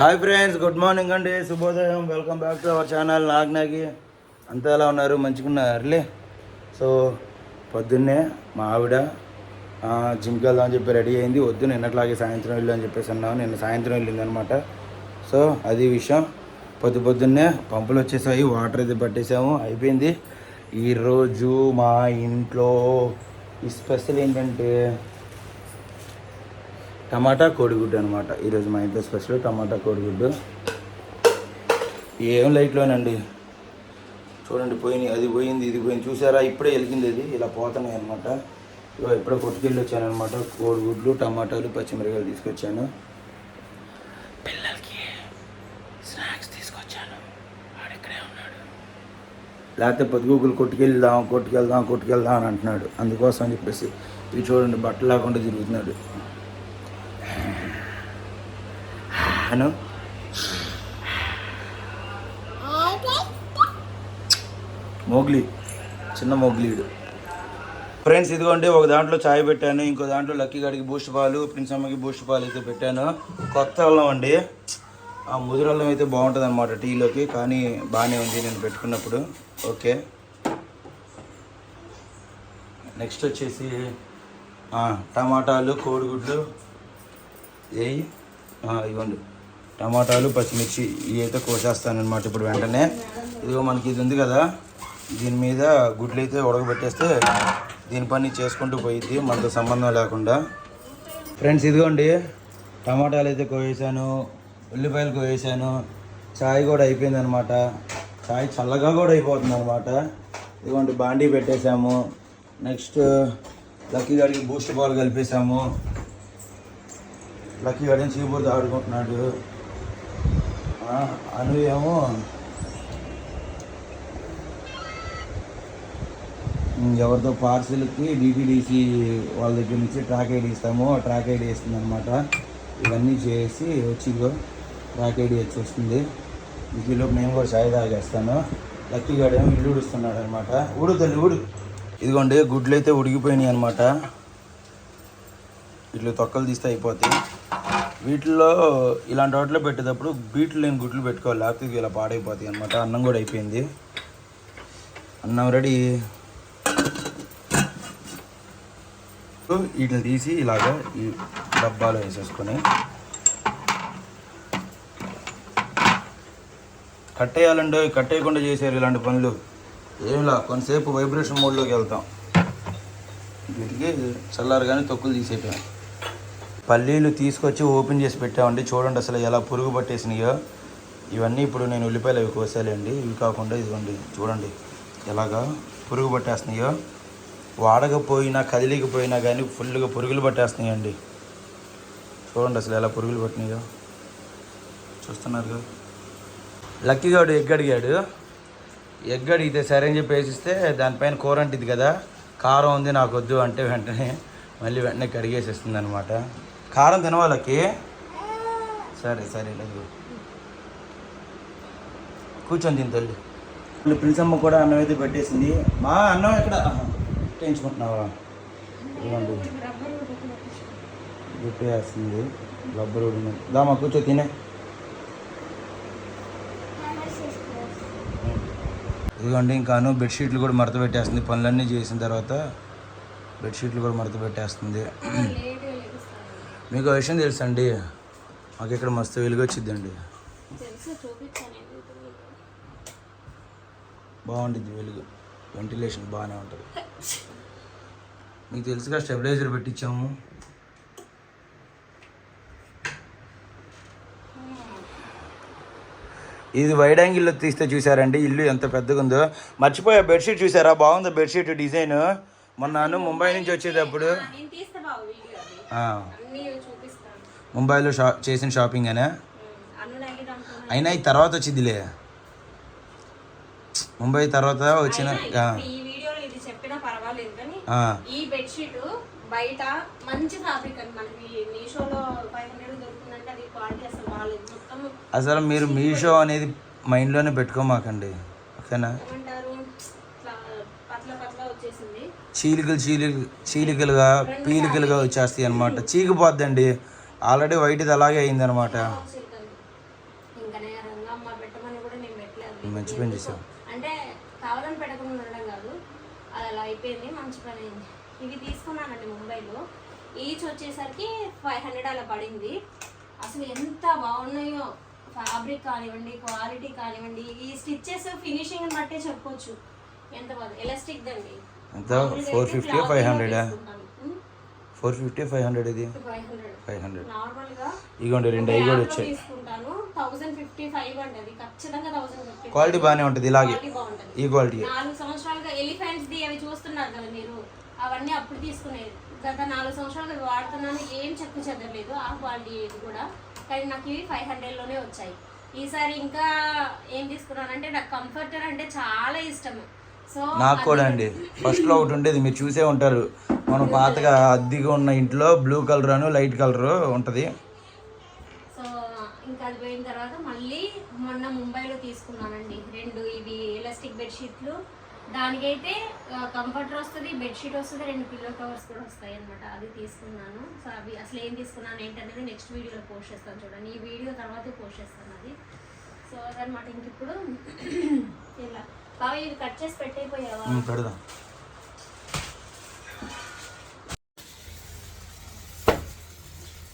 Hi friends good morning అండి. శుభోదయం. Welcome back to our channel నాగ్నాగి. అంతా ఎలా ఉన్నారు? మంచిగా ఉన్నారులే సో పొద్దున్నే మా ఆవిడ జిమ్కి వెళ్దాం అని చెప్పి రెడీ అయింది. వద్దు నిన్నట్లాగే సాయంత్రం వెళ్ళు అని చెప్పేసి అన్నాం నిన్న సాయంత్రం వెళ్ళిందనమాట. సో అది విషయం. పొద్దు పొద్దున్నే పంపులు వచ్చేసాయి వాటర్ అయితే పట్టేసాము. అయిపోయింది. ఈరోజు మా ఇంట్లో ఈ స్పెషల్ ఏంటంటే టమాటా కోడిగుడ్డు అనమాట ఈరోజు మా ఇంట్లో స్పెషల్ టమాటా కోడిగుడ్డు. ఏం లైట్లోనండి? చూడండి పోయినాయి అది పోయింది ఇది పోయింది. చూసారా? ఇప్పుడే వెలిగింది ఇది ఇలా పోతున్నాయి అనమాట ఇగో ఇప్పుడే కొట్టుకెళ్ళి వచ్చాను అనమాట కోడిగుడ్లు టమాటాలు పచ్చిమిరకాయలు తీసుకొచ్చాను. పిల్లలకి స్నాక్స్ తీసుకొచ్చాను. ఇక్కడే ఉన్నాడు. లేకపోతే పొద్దుగూకులు కొట్టుకెళ్దాం కొట్టుకెళ్దాం కొట్టుకెళ్దాం అని అంటున్నాడు. అందుకోసం అని చెప్పేసి. ఇవి చూడండి బట్టలు లేకుండా తిరుగుతున్నాడు. అను మోగ్లీ చిన్న మోగ్లీడు ఫ్రెండ్స్ ఇదిగోండి ఒక దాంట్లో చాయ్ పెట్టాను ఇంకో దాంట్లో లక్కీ గడికి బూస్ట్ పాలు ప్రిన్స్ అమ్మకి బూస్ట్ పాలు అయితే పెట్టాను. కొత్త అల్లం అండి. ఆ ముదురల్లం అయితే బాగుంటుంది అనమాట టీలోకి కానీ బాగానే ఉంది నేను పెట్టుకున్నప్పుడు. ఓకే. నెక్స్ట్ వచ్చేసి టమాటాలు కోడిగుడ్లు ఏ ఇవ్వండి. టమాటాలు పచ్చిమిర్చి ఇవి అయితే ఇప్పుడు వెంటనే. ఇదిగో మనకి ఇది ఉంది కదా. దీని మీద గుడ్లు అయితే ఉడకబెట్టేస్తే దీని పని చేసుకుంటూ పోయిద్ది మనతో సంబంధం లేకుండా. ఫ్రెండ్స్ ఇదిగోండి. టమాటాలు అయితే కోసేసాను ఉల్లిపాయలు కోసేసాను చాయ్ కూడా అయిపోయిందనమాట చాయ్ చల్లగా కూడా అయిపోతుంది అనమాట ఇదిగోండి బాండీ పెట్టేశాము. నెక్స్ట్ లక్కీ గారికి బూస్ట్ పాలు కలిపేసాము లక్కీ గారిని చీపురుతో ఆడుకుంటున్నాడు అను ఏమో ఎవరితో పార్సిల్కి డిటిడిసి వాళ్ళ దగ్గర నుంచి ట్రాక్ ఐడి ఇస్తాము ట్రాక్ ఐడి ఇస్తుంది అనమాట ఇవన్నీ చేసి వచ్చి ట్రాక్ ఐడి వచ్చి వస్తుంది. ఈలోపు నేను కూడా చాయ్ తాగేస్తాను. లక్కీ గాడు ఇల్లు ఉడుస్తున్నాడు అనమాట ఊడు తల్లి ఊడు. ఇదిగోండి గుడ్లు అయితే ఉడిగిపోయినాయి అనమాట ఇట్లా తొక్కలు తీస్తే అయిపోతాయి. వీటిలో ఇలాంటి వాటిలో పెట్టేటప్పుడు బీట్లు లేని గుడ్లు పెట్టుకోవాలి. లేకపోతే ఇలా పాడైపోతాయి అనమాట అన్నం కూడా అయిపోయింది. అన్నం రెడీ వీటిని తీసి ఇలాగా ఈ డబ్బాలో వేసేసుకొని కట్టేయాలండి కట్టేయకుండా చేశారు ఇలాంటి పనులు. ఏంలా కొంతసేపు వైబ్రేషన్ మోడ్లోకి వెళ్తాం. వీటికి చల్లారు కానీ తొక్కులు తీసేయటం పల్లీలు తీసుకొచ్చి ఓపెన్ చేసి పెట్టామండి. చూడండి అసలు ఎలా పురుగు పట్టేసినాయో. ఇవన్నీ ఇప్పుడు నేను ఉల్లిపాయలు అవి కోసాలండి. ఇవి కాకుండా ఇదిగోండి చూడండి ఎలాగా పురుగు పట్టేస్తున్నాయో. వాడకపోయినా కదిలికపోయినా కానీ ఫుల్గా పురుగులు పట్టేస్తున్నాయండి. చూడండి అసలు ఎలా పురుగులు పట్టినాయో. చూస్తున్నారు లక్కీ గాడు ఎగ్ అడిగాడు ఎగ్ అడిగితే సరే అని చెప్పి వేసిస్తే దానిపైన కూర అంటిది కదా. కారం ఉంది నాకు వద్దు అంటే వెంటనే మళ్ళీ వెంటనే కడిగేసేస్తుంది అనమాట కారం తినవాళ్ళకి? సరే సరే లేదు. కూర్చొని తిని తల్లి. ఇప్పుడు ప్రిన్స్ అమ్మ కూడా అన్నం అయితే పెట్టేసింది. మా అన్నం ఎక్కడ? ఆహా, పెట్టించుకుంటున్నావా ఇవ్వండి పెట్టేస్తుంది రబ్బర్ ఉడిన దామా కూర్చో తినే. ఇదిగోండి ఇంకాను బెడ్షీట్లు కూడా మడత పెట్టేస్తుంది. పనులన్నీ చేసిన తర్వాత బెడ్షీట్లు కూడా మడత పెట్టేస్తుంది. మీకు విషయం తెలుసండి? మాకు ఇక్కడ మస్తు వెలుగు తెలుసు? చూపించాను బాగుంటుంది వెలుగు. వెంటిలేషన్ బాగానే ఉంటుంది. మీకు తెలుసుగా స్టెబిలైజర్ పెట్టించాము. ఇది వైడ్ యాంగిల్లో తీస్తే చూసారండి ఇల్లు ఎంత పెద్దగా ఉందో. మర్చిపోయా బెడ్షీట్ చూసారా? బాగుంది బెడ్షీట్ డిజైన్ మొన్న ముంబై నుంచి వచ్చేటప్పుడు. ముంబైలో షా చేసిన షాపింగ్ అనే? అయినా ఈ తర్వాత వచ్చిందిలే ముంబై తర్వాత వచ్చిన ఈ బెడ్షీట్ బయట మంచి ఫ్యాబ్రిక్ అండి మనకి మీషోలో ఫైవ్ హండ్రెడ్ దొరుకుతుందంటే అది క్వాలిటీ అసలు బాగాలేదు మొత్తం అసలు మీరు మీషో అనేది మైండ్లోనే పెట్టుకోమాకండి. ఓకేనా ఏమంటారు ఇట్లా పట్ల పట్ల వచ్చేసింది చీలికలు చీలికలు చీలికలుగా పీలికలుగా వచ్చేస్తాయి అనమాట చీకిపోద్దండి ఆల్రెడీ వైట్ ఇది అలాగే అయిందనమాట అనమాట పెట్టమని కూడా నేను పెట్టలేదు మంచి పని చేసాం అంటే కావాలని పెట్టకుండా ఉండడం కాదు. అది అలా అయిపోయింది మంచి పని అయింది. ఇవి తీసుకున్నానండి ముంబైలో. ఈచ్ వచ్చేసరికి ఫైవ్ హండ్రెడ్ అలా పడింది. అసలు ఎంత బాగున్నాయో. ఫ్యాబ్రిక్ కానివ్వండి క్వాలిటీ కానివ్వండి ఈ స్టిచ్చెస్ ఫినిషింగ్ బట్టే చెప్పొచ్చు. ఎంత బాగుంది. ఎలాస్టిక్ దండి. ఎంత? ఫోర్ ఫిఫ్టీ ఫైవ్ హండ్రెడా ఫోర్ ఫిఫ్టీ ఫైవ్ హండ్రెడ్ ఇది? ఫైవ్ హండ్రెడ్ ఇగోండి రెండు అవి కూడా వచ్చాయి. క్వాలిటీ బాగానే ఉంటుంది ఇలాగే. ఈ క్వాలిటీ నాలుగు సంవత్సరాలుగా ఎలిఫెంట్స్ ది అవి చూస్తున్నారు కదా మీరు. అవన్నీ అప్పుడు తీసుకునేది. గత నాలుగు సంవత్సరాలు వాడుతున్నాను. ఏం చెక్కు చెదరలేదు. ఆ క్వాలిటీ ఇది కూడా. కానీ నాకు ఇవి ఫైవ్ హండ్రెడ్లోనే వచ్చాయి. ఈసారి ఇంకా ఏం తీసుకున్నానంటే నాకు కంఫర్టర్ అంటే చాలా ఇష్టం నాకు కూడా అండి. ఫస్ట్లో ఒకటి ఉండేది. మీరు చూసే ఉంటారు. మనం పాతగా అద్దెగా ఉన్న ఇంట్లో బ్లూ కలర్ అను లైట్ కలర్ ఉంటుంది. సో ఇంకా అది పోయిన తర్వాత మళ్ళీ మొన్న ముంబైలో తీసుకున్నానండి. రెండు ఇవి ఎలాస్టిక్ బెడ్షీట్లు దానికైతే కంఫర్టర్ వస్తుంది బెడ్షీట్ వస్తుంది రెండు పిల్లో కవర్స్ కూడా వస్తాయి అనమాట అది తీసుకున్నాను. సో అవి అసలు ఏం తీసుకున్నాను ఏంటనేది నెక్స్ట్ వీడియోలో పోస్ట్ చేస్తాను చూడండి. ఈ వీడియో తర్వాతే పోస్ట్ చేస్తాను అది. సో అదనమాట ఇంక ఇప్పుడు ఇలా. కట్ చేసి పెడదాం.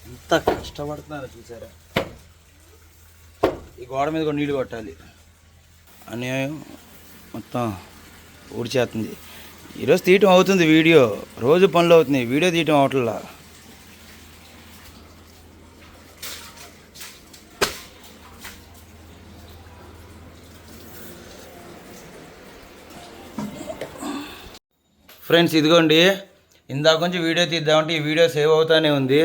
ఎంత కష్టపడుతున్నారు చూసారా? ఈ గోడ మీద కూడా నీళ్ళు కొట్టాలి. అన్యాయం మొత్తం ఊడిచేస్తుంది. ఈరోజు తీయటం అవుతుంది వీడియో. రోజు పనులు అవుతుంది వీడియో తీయటం అవట్లా ఫ్రెండ్స్ ఇదిగోండి. ఇందాక నుంచి వీడియో తీద్దామంటే ఈ వీడియో సేవ్ అవుతానే ఉంది.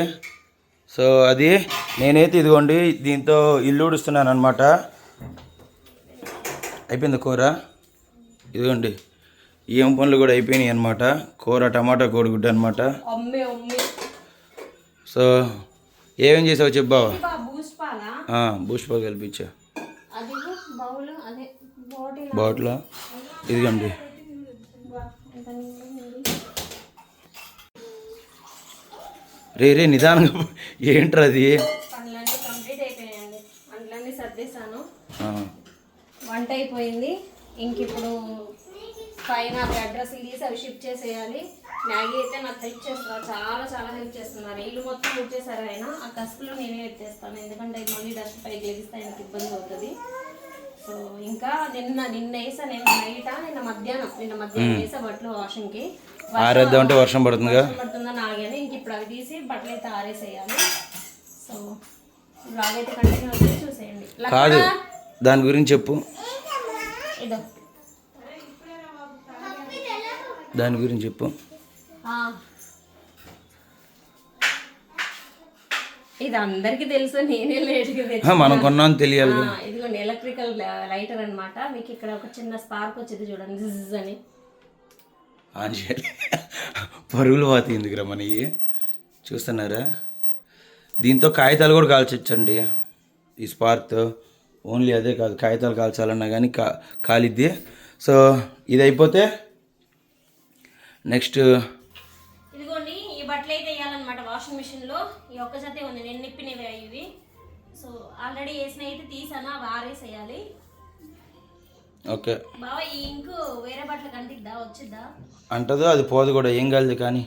సో అది నేనైతే ఇదిగోండి దీంతో ఇల్లు ఊడుస్తున్నాను అనమాట అయిపోయింది కూర? ఇదిగోండి. ఏం పనులు కూడా అయిపోయినాయి అనమాట కూర టమాటా కోడిగుడ్డు అనమాట సో ఏమేం చేసావు చెప్పావా బూస్ట్ పాలా? బూస్ట్ పాలు కల్పించా. బాటిల్. ఇదిగోండి. రే రే నిదానంగా ఏంట్రా అది? వంట అయిపోయింది. ఇంక ఇప్పుడు పైన అవి అడ్రస్లు తీసి అవి షిఫ్ట్ చేసేయాలి. మ్యాగీ అయితే నాకు హెల్ప్ చేస్తున్నారు. చాలా చాలా హెల్ప్ చేస్తున్నారు. ఇల్లు మొత్తం ముట్టేశారు ఆయన. ఆ కసుపులో నేనే ఎత్తేస్తాను ఎందుకంటే మళ్ళీ డస్ట్ పైకి లెగిస్తే ఆయనకి ఇబ్బంది అవుతుంది. సో ఇంకా నిన్న నిన్న వేసా. నిన్న నైట్? నిన్న మధ్యాహ్నం. నిన్న మధ్యాహ్నం వేసా బట్టలు వాషింగ్కి. వర్షం పడుతుందిగా? వర్షం పడుతుందని ఆగాను. ఇంక ఇప్పుడు అవి తీసి బట్టలు అయితే ఆరేసేయాలి. సో బ్లాగ్ అయితే కంటిన్యూ అవుతుంది. చూసేయండి. కాదు? దాని గురించి చెప్పు. ఇదో. దాని గురించి చెప్పు. ఇది అందరికి తెలుసు నేనే లేట్గా మనం కొన్నాను తెలియాలి ఇదిగోండి ఎలక్ట్రికల్ లైటర్ అన్నమాట. మీకు ఇక్కడ ఒక చిన్న స్పార్క్ వచ్చింది చూడండి. అని. ఆన్ చేయాలి పరుగులు పోతాయి ఎందుకురా మనకి చూస్తున్నారా? దీంతో కాగితాలు కూడా కాల్చొచ్చండి. ఈ స్పార్క్తో ఓన్లీ అదే కాదు కాగితాలు కాల్చాలన్నా కానీ కా కాలిద్ది. సో ఇది అయిపోతే నెక్స్ట్ ఇదిగోండి ఈ బట్టలు అయితే వేయాలన్నమాట వాషింగ్ మిషన్లో. ఈ ఒక్క జతే ఉంది నేను నిప్పినవి ఇవి సో ఆల్రెడీ వేసిన అయితే తీసాను అవి ఆరేసేయాలి. ఓకే. బాబా ఈ ఇంకు వేరే బట్టలు కంటిద్దా వచ్చిద్దా? అంటదో అది పోదు కూడా ఏం కాదు కానీ.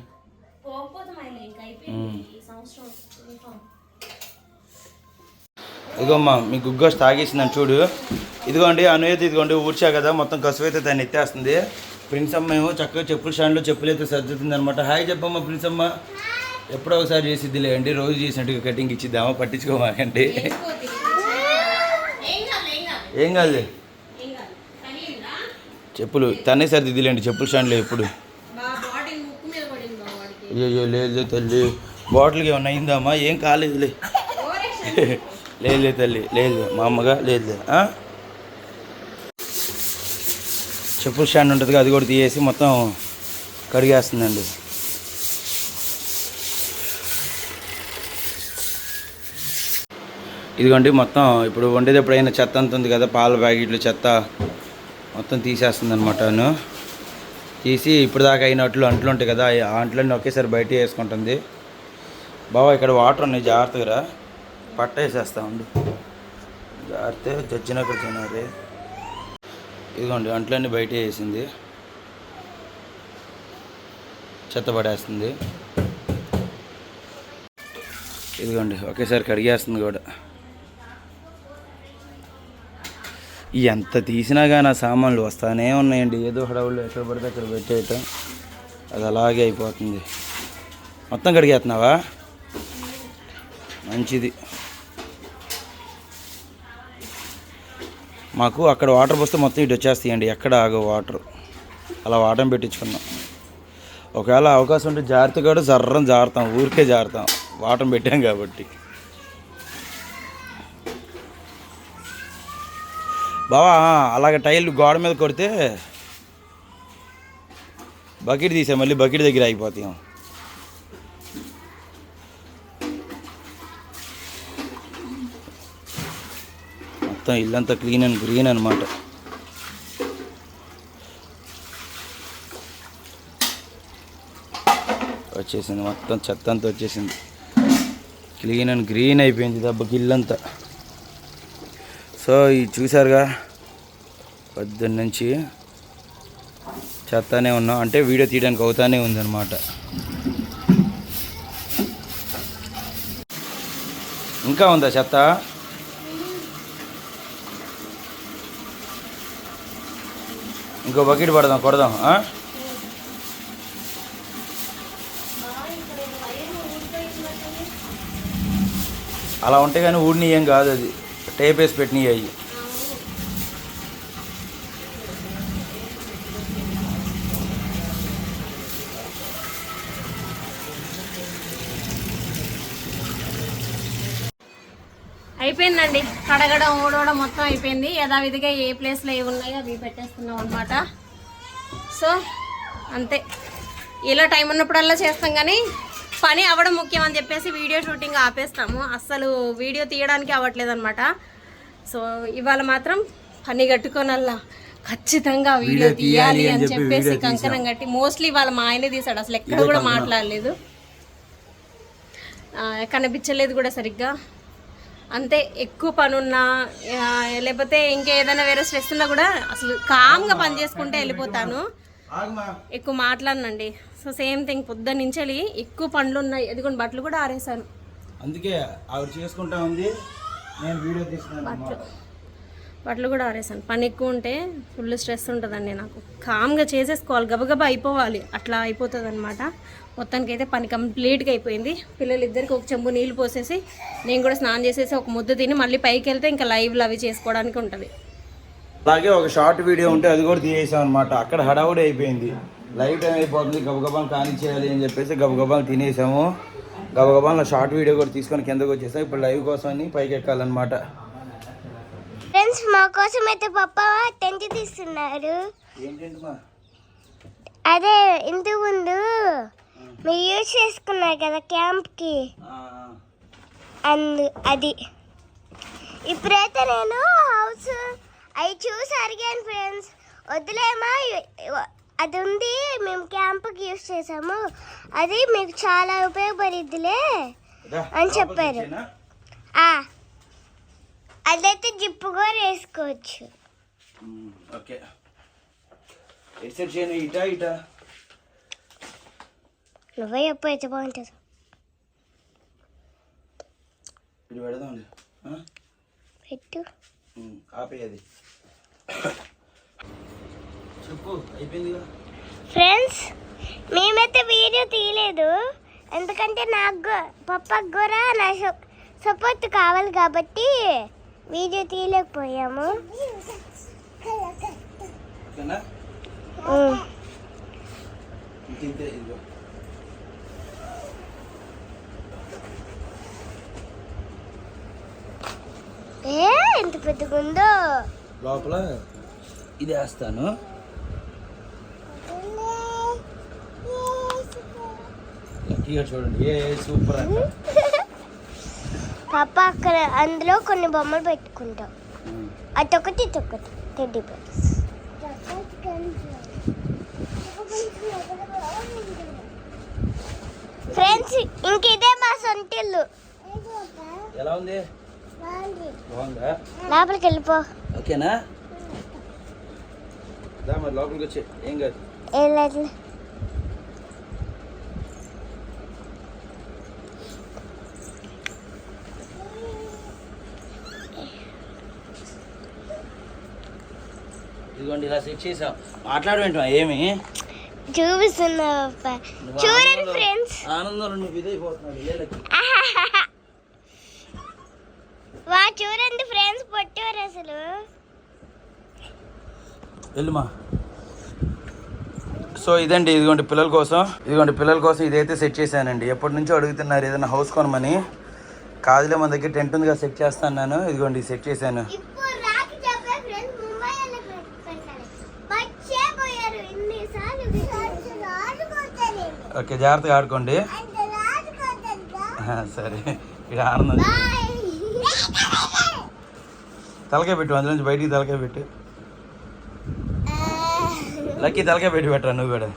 ఇదిగోమ్మా మీ గుగ్గోస్ తాగేసిందని చూడు. ఇదిగోండి అనుయత ఇదిగోండి ఊడ్చా కదా మొత్తం కసువు అయితే దాన్ని ఎత్తేస్తుంది. ప్రిన్స్ అమ్మ ఏమో చక్కగా చెప్పుల స్టాండ్లో చెప్పులు అయితే సర్దుతుంది అనమాట హాయ్ చెప్పమ్మా ప్రిన్స్ అమ్మ ఎప్పుడో ఒకసారి చేసిద్దిలే అండి రోజు చేసినట్టుగా కటింగ్ ఇచ్చిద్దామా పట్టించుకోమాకండి. ఏం కాదు చెప్పులు తనే సర్దిద్దిలేండి చెప్పుల స్టాండ్లో ఎప్పుడు. అయ్యో లేదు తల్లి. బాటిల్కి ఏమన్నా అయిందమ్మా? ఏం కాలేదులే. లేదు లేదు తల్లి లేదు మా అమ్మగా లేదు? చెప్పుల స్టాండ్ ఉంటుంది అది కూడా తీసేసి మొత్తం కడిగేస్తుందండి. ఇదిగోండి మొత్తం ఇప్పుడు వండేటప్పుడు అయిన చెత్త అంత ఉంది కదా పాల ప్యాకెట్లు చెత్త. మొత్తం తీసేస్తుంది అనమాట తీసి ఇప్పుడు దాకా అయినట్లు అంట్లు ఉంటాయి కదా ఆ అంట్లన్నీ ఒకేసారి బయట వేసుకుంటుంది. బాబా ఇక్కడ వాటర్ ఉన్నాయి జాగ్రత్తగా పట్ట వేసేస్తా ఉండు. ఆడితే చచ్చినక్కడ తినారు ఇదిగోండి అంట్లన్నీ బయట వేసింది. చెత్త పడేస్తుంది. ఇదిగోండి ఒకేసారి కడిగేస్తుంది కూడా. ఎంత తీసినా కానీ ఆ సామాన్లు వస్తానే ఉన్నాయండి. ఏదో హడావులు ఎక్కడ పడితే అక్కడ పెట్టేయటం. అది అలాగే అయిపోతుంది. మొత్తం కడిగేస్తున్నావా? మంచిది. మాకు అక్కడ వాటర్ పోస్తే మొత్తం ఇటు వచ్చేస్తాయండి. ఎక్కడ ఆగో వాటర్. అలా వాటర్ పెట్టించుకున్నాం. ఒకవేళ అవకాశం ఉంటే జాగ్రత్త కూడా జర్రం జారుతాం. ఊరికే జారుతాం. వాటర్ పెట్టాం కాబట్టి. బావా అలాగ టైల్ గోడ మీద కొడితే బకెట్ తీసా మళ్ళీ బకెట్ దగ్గర అయిపోతాం మొత్తం ఇల్లంతా క్లీన్ అండ్ గ్రీన్ అనమాట వచ్చేసింది మొత్తం చెత్త అంతా వచ్చేసింది. క్లీన్ అండ్ గ్రీన్ అయిపోయింది దెబ్బకి ఇల్లంతా. సో ఇది చూసారుగా పొద్దున్న నుంచి చెత్తనే ఉన్నాం. అంటే వీడియో తీయడానికి అవుతానే ఉందన్నమాట. ఇంకా ఉందా చెత్త? ఇంకో బకెట్ పడదాం కొడదాం అలా ఉంటే కానీ ఊడిని ఏం కాదు అది. టేప్ వేసి పెట్టినాయి అవి అయిపోయిందండి. కడగడం ఊడవడం మొత్తం అయిపోయింది. యథావిధిగా ఏ ప్లేస్లో ఏవి ఉన్నాయో అవి పెట్టేస్తున్నాం అనమాట సో అంతే. ఇలా టైం ఉన్నప్పుడల్లా చేస్తాం కానీ పని అవ్వడం ముఖ్యం అని చెప్పేసి వీడియో షూటింగ్ ఆపేస్తాము. అస్సలు వీడియో తీయడానికి అవ్వట్లేదు అనమాట సో ఇవాళ మాత్రం పని కట్టుకోనల్లా. ఖచ్చితంగా వీడియో తీయాలి అని చెప్పేసి కంకణం కట్టి మోస్ట్లీ వాళ్ళ మా ఆయనే తీసాడు అసలు ఎక్కడ కూడా మాట్లాడలేదు. కనిపించలేదు కూడా సరిగ్గా. అంతే ఎక్కువ పని ఉన్నా లేకపోతే ఇంకేదైనా వేరే స్ట్రెస్ ఉన్నా కూడా అసలు కామ్గా పని చేసుకుంటే వెళ్ళిపోతాను. ఎక్కువ మాట్లాడనండి. సో సేమ్ థింగ్ పొద్దున్న నుంచి వెళ్ళి ఎక్కువ పనులు ఉన్నాయి. ఎదుగుని బట్టలు కూడా ఆరేసాను అందుకే ఆవిడ చేసుకుంటా ఉంది. నేను వీడియో తీస్తున్నాను అన్నమాట. బట్టలు. కూడా ఆరేసాను పని ఎక్కువ ఉంటే ఫుల్ స్ట్రెస్ ఉంటుందండి నాకు. కామ్గా చేసేసుకోవాలి గబగబా అయిపోవాలి. అట్లా అయిపోతుంది అనమాట మొత్తానికి అయితే పని కంప్లీట్గా అయిపోయింది. పిల్లలు ఇద్దరికి ఒక చెంబు నీళ్ళు పోసేసి నేను కూడా స్నానం చేసేసి ఒక ముద్ద తిని మళ్ళీ పైకి వెళ్తే ఇంకా లైవ్లు అవి చేసుకోవడానికి ఉంటుంది. అలాగే ఒక షార్ట్ వీడియో ఉంటే అది కూడా తీసేసాం అనమాట అక్కడ హడావుడి అయిపోయింది. లైవ్ టైం అయిపోతుంది గబగబాన్ కానిచ్చేయాలి అని చెప్పేసి గబగబాన్ తినేసాము. గబగబాన్ షార్ట్ వీడియో కూడా తీసుకొని కిందకు వచ్చేసాం. ఇప్పుడు లైవ్ కోసం అని పైకి ఎక్కాలన్నమాట. ఫ్రెండ్స్ మా కోసం అయితే పప్ప టెంట్ తీస్తున్నారు. అదే ఇంటి ముందు మీరు యూజ్ చేసుకున్నారు కదా క్యాంప్కి? అందు అది. ఇప్పుడైతే నేను హౌస్ అవి చూసి అడిగాను ఫ్రెండ్స్ వద్దులేమా అది ఉంది మేము క్యాంప్కి యూజ్ చేసాము. అది మీకు చాలా ఉపయోగపడిద్దిలే అని చెప్పారు. అదైతే జిప్పు కూడా వేసుకోవచ్చు. ఓకే. ఇటా ఇటా. నువ్వే చెప్పు అయితే బాగుంటుంది. పెడదాం పెట్టు. ఆపేయది ఫ్రెండ్స్ మేమైతే వీడియో తీయలేదు. ఎందుకంటే నాకు పప్పకు కూడా నా సపోర్ట్ కావాలి కాబట్టి వీడియో తీయలేకపోయాము. ఏ ఎంత పెద్దగా ఉందో లోపల ఇది వేస్తాను. లక్కీగా చూడండి. ఏ సూపర్ పాప అక్కడ అందులో కొన్ని బొమ్మలు పెట్టుకుంటాం. అటొకటి ఇటొకటి టెడ్డీ బేర్స్ ఫ్రెండ్స్ ఇంక ఇదే మా సొంటిల్లు. ఎలా ఉంది? బాగుందా? లోపలికి వెళ్ళిపో. ఓకేనా? దా మరి లోపలికి వచ్చే. ఏం కాదు. ఏం లేదు. ఇదిగోండి ఇలా సెట్ చేసాం మాట్లాడమేంటా ఏమి? చూపిస్తున్నా చూడండి ఫ్రెండ్స్ ఆనందంలో నువ్వు ఇదైపోతున్నావు వా చూడండి ఫ్రెండ్స్ పొట్టారు అసలు. వెళ్ళుమా. సో ఇదండి ఇదిగోండి పిల్లల కోసం. ఇదిగోండి పిల్లల కోసం ఇదైతే సెట్ చేశానండి. ఎప్పటి నుంచో అడుగుతున్నారు ఏదైనా హౌస్ కొనమని. కాదులే మన దగ్గర టెంట్ ఉందిగా సెట్ చేస్తాను నేను. ఇదిగోండి సెట్ చేశాను ఇప్పుడు రాకి చెప్పే ఫ్రెండ్స్ ముంబై వెళ్ళి పెట్టాలి వచ్చే పోయారు ఇన్నిసార్లు ఆడుకోతారు ఓకే జాగ్రత్తగా ఆడుకోండి. సరే ఇక్కడ ఆనందం తలకాయ పెట్టు అందులో నుంచి బయటికి తలకాయ పెట్టు. లక్కీ తలకాయ పెట్టి పెట్టరా నువ్వు కూడా.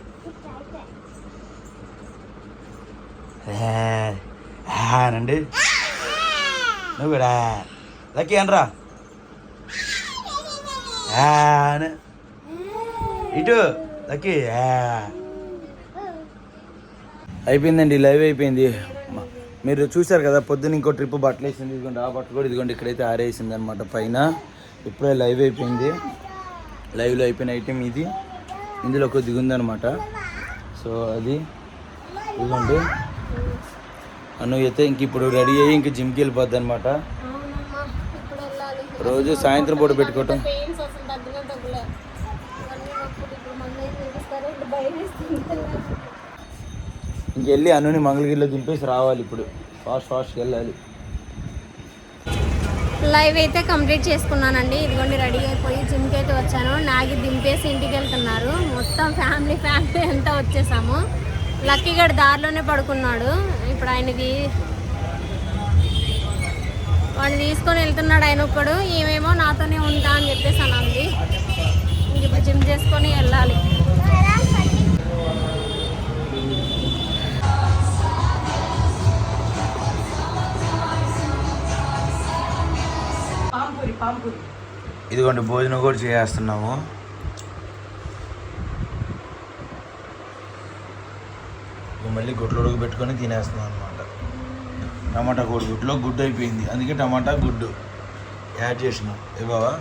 ఆ, అనండి నువ్వు కూడా. లక్కీ అనరా. ఇటు లక్కీ అయిపోయిందండి లైవ్ అయిపోయింది. మీరు చూశారు కదా పొద్దున్న ఇంకో ట్రిప్ బట్టలు వేసింది ఇదిగోండి ఆ బట్టలు కూడా ఇదిగోండి ఇక్కడైతే ఆరేసింది అనమాట పైన. ఇప్పుడే లైవ్ అయిపోయింది. లైవ్లో అయిపోయిన ఐటెం ఇది. ఇందులో కొద్దిగా ఉందన్నమాట. సో అది ఇదిగోండి. అను అయితే ఇంక ఇప్పుడు రెడీ అయ్యి ఇంక జిమ్కి వెళ్ళిపోద్ది అనమాట రోజు సాయంత్రం పూట పెట్టుకోవటం పెయిన్స్ అసలు తగ్గిన తగ్గలే ఇవన్నీ నొప్పులు ఇప్పుడు మళ్ళీ ఏం చూపిస్తారో ఇప్పుడు భయం వేస్తుంది ఇంకెళ్ళి అనుని మంగళగిరిలో దింపేసి రావాలి ఇప్పుడు. ఫాస్ట్ ఫాస్ట్కి వెళ్ళాలి. లైవ్ అయితే కంప్లీట్ చేసుకున్నానండి. ఇదిగోండి రెడీ అయిపోయి జిమ్కి అయితే వచ్చాను. నాగి దింపేసి ఇంటికి వెళ్తున్నారు. మొత్తం ఫ్యామిలీ ఫ్యామిలీ అంతా వచ్చేసాము. లక్కీ గడు దారిలోనే పడుకున్నాడు. ఇప్పుడు ఆయనది వాడిని తీసుకొని వెళ్తున్నాడు ఆయన ఒక్కడు. ఏమేమో నాతోనే ఉంటా అని చెప్పేసి అన్నది. ఇదిగోండి భోజనం కూడా చేస్తున్నాము. మళ్ళీ గుడ్లు ఉడక పెట్టుకొని తినేస్తున్నాం అనమాట టమాటా కూడా గుడ్లో గుడ్డు అయిపోయింది. అందుకే టమాటా గుడ్డు. యాడ్ చేసినాం. ఏ బావా?